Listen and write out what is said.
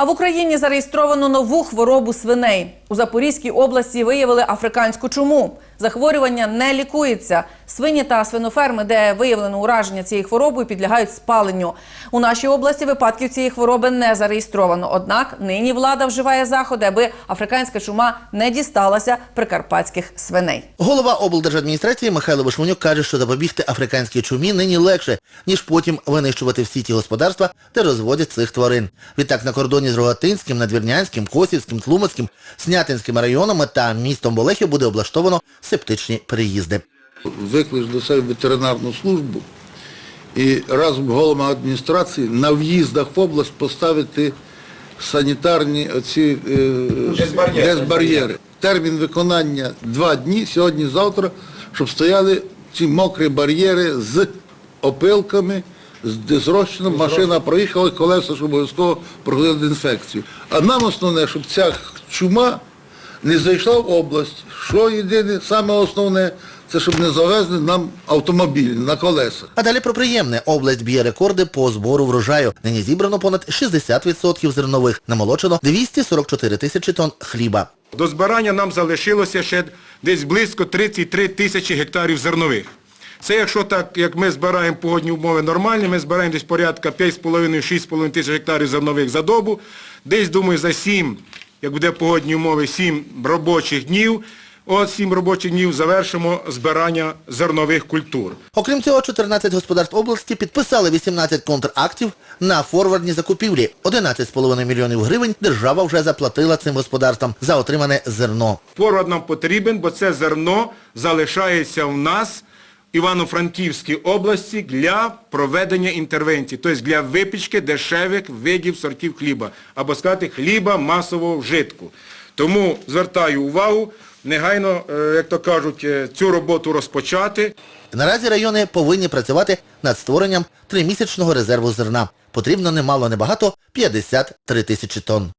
А в Україні зареєстровано нову хворобу свиней. У Запорізькій області виявили африканську чуму. Захворювання не лікується. Свині та свиноферми, де виявлено ураження цією хворобою, підлягають спаленню. У нашій області випадків цієї хвороби не зареєстровано. Однак нині влада вживає заходи, аби африканська чума не дісталася прикарпатських свиней. Голова облдержадміністрації Михайло Вишмонюк каже, що запобігти африканській чумі нині легше, ніж потім винищувати всі ті господарства, де розводять цих тварин. Відтак на кордоні з Рогатинським, Надвірнянським, Косівським, Тлумацьким, Снятинськими районами та містом Болехів буде облаштовано септичні переїзди. Виклич до себе ветеринарну службу і разом з головами адміністрації на в'їздах в область поставити санітарні оці е, дезбар'єри. Термін виконання два дні, сьогодні-завтра, щоб стояли ці мокрі бар'єри з опилками, з дезрощином, машина проїхала, колеса, щоб обов'язково проходили інфекцію. А нам основне, щоб ця чума не зайшла в область. Що єдине, саме основне, це щоб не завезли нам автомобіль на колесах. А далі про приємне. Область б'є рекорди по збору врожаю. Нині зібрано понад 60% зернових. Намолочено 244 тисячі тонн хліба. До збирання нам залишилося ще десь близько 33 тисячі гектарів зернових. Це якщо так, як ми збираємо погодні умови нормальні, ми збираємо десь порядка 5,5-6,5 тисяч гектарів зернових за добу. Десь, думаю, за 7, як буде погодні умови, 7 робочих днів. От 7 робочих днів завершимо збирання зернових культур. Окрім цього, 14 господарств області підписали 18 контрактів на форвардні закупівлі. 11,5 мільйонів гривень держава вже заплатила цим господарствам за отримане зерно. Форвард нам потрібен, бо це зерно залишається в нас Івано-Франківській області для проведення інтервенцій, тобто для випічки дешевих видів сортів хліба, або сказати хліба масового вжитку. Тому звертаю увагу, негайно, е, як то кажуть, е, цю роботу розпочати. Наразі райони повинні працювати над створенням тримісячного резерву зерна. Потрібно немало небагато 53 тисячі тонн.